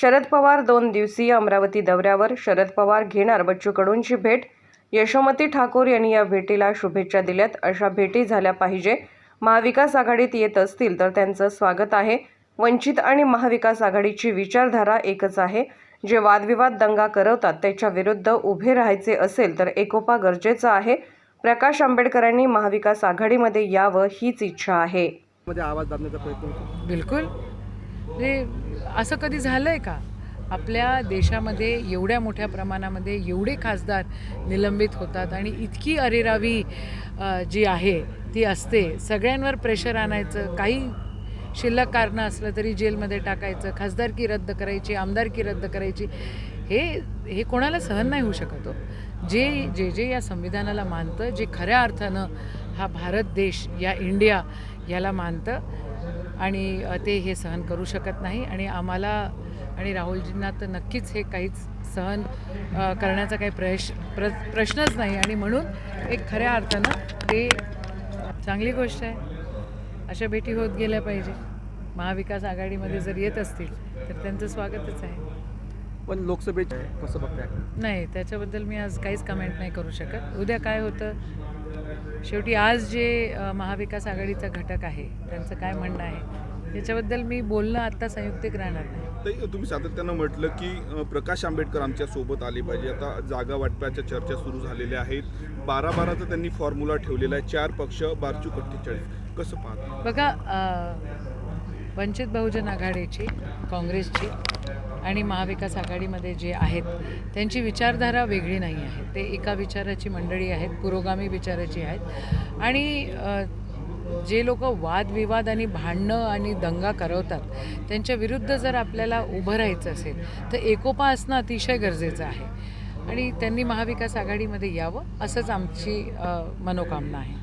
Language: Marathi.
शरद पवार दोन दिवसीय अमरावती दौऱ्यावर शरद पवार घेणार बच्चू कडूंची भेट. यशोमती ठाकूर यांनी या भेटीला शुभेच्छा दिल्यात. अशा भेटी झाल्या पाहिजे. महाविकास आघाडीत येत असतील तर त्यांचं स्वागत आहे. वंचित आणि महाविकास आघाडीची विचारधारा एकच आहे. जे वादविवाद दंगा करवतात त्याच्या विरुद्ध उभे राहायचे असेल तर एकोपा गरजेचा आहे. प्रकाश आंबेडकरांनी महाविकास आघाडीमध्ये यावं हीच इच्छा आहे. मध्ये आवाज दाबण्याचा प्रयत्न होतो. बिलकुल. म्हणजे असं कधी झालं आहे का? आपल्या देशामध्ये एवढ्या मोठ्या प्रमाणामध्ये एवढे खासदार निलंबित होतात आणि इतकी अरेरावी जी आहे ती असते. सगळ्यांवर प्रेशर आणायचं काही शिल्लक कारणं असलं तरी जेलमध्ये टाकायचं खासदारकी रद्द करायची आमदारकी रद्द करायची हे हे कोणाला सहन नाही होऊ शकत हो. जे जे जे या संविधानाला मानतं जे खऱ्या अर्थानं हा भारत देश या इंडिया याला मानतं आणि ते हे सहन करू शकत नाही. आणि आम्हाला आणि राहुलजींना तर नक्कीच हे काहीच सहन करण्याचा काही प्रश प्र प्रश्नच नाही. आणि म्हणून एक खऱ्या अर्थानं ते चांगली गोष्ट आहे. अशा भेटी होत गेल्या पाहिजे. महाविकास आघाडीमध्ये जर येत असतील तर त्यांचं स्वागतच आहे. पण लोकसभेत कसं बघताय? नाही त्याच्याबद्दल मी आज काहीच कमेंट नाही करू शकत. उद्या काय होतं? शेवटी आज जे महाविकास आघाडीचा घटक आहे त्यांचं काय म्हणणं आहे याच्याबद्दल मी बोलणं आत्ता संयुक्तिक राहणार नाही. तुम्ही सातत्यानं म्हटलं की प्रकाश आंबेडकर आमच्यासोबत आले पाहिजे. आता जागा वाटपाच्या चर्चा सुरू झालेल्या आहेत. बारा बाराचा त्यांनी फॉर्म्युला ठेवलेला आहे. चार पक्ष बारचूक अठ्ठेचाळीस कसं पाहता? बघा वंचित बहुजन आघाडीची काँग्रेसची आणि महाविकास आघाडीमध्ये जे आहेत त्यांची विचारधारा वेगळी नाही आहे. ते एका विचाराची मंडळी आहेत पुरोगामी विचाराची आहेत. आणि जे लोक वादविवाद आणि भांडणं आणि दंगा करवतात त्यांच्या विरुद्ध जर आपल्याला उभं राहायचं असेल तर एकोपा असणं अतिशय गरजेचं आहे. आणि त्यांनी महाविकास आघाडीमध्ये यावं असंच आमची मनोकामना आहे.